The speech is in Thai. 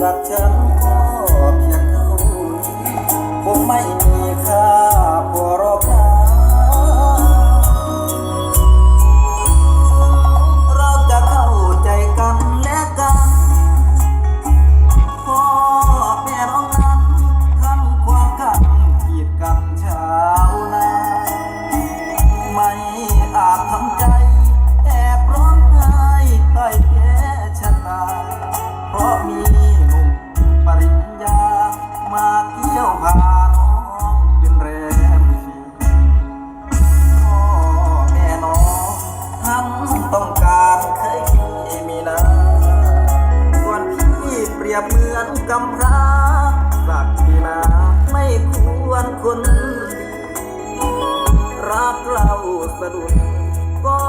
กับฉันก็เพียงเท่านี้คงไม่มี พาน้องเป็นแรมสีพ่อแม่น้องท่านต้องการเคยมีนะส่วนพี่เปรียบเหมือนกำพราสักทีนะไม่ควรคนรักเราสะดุก็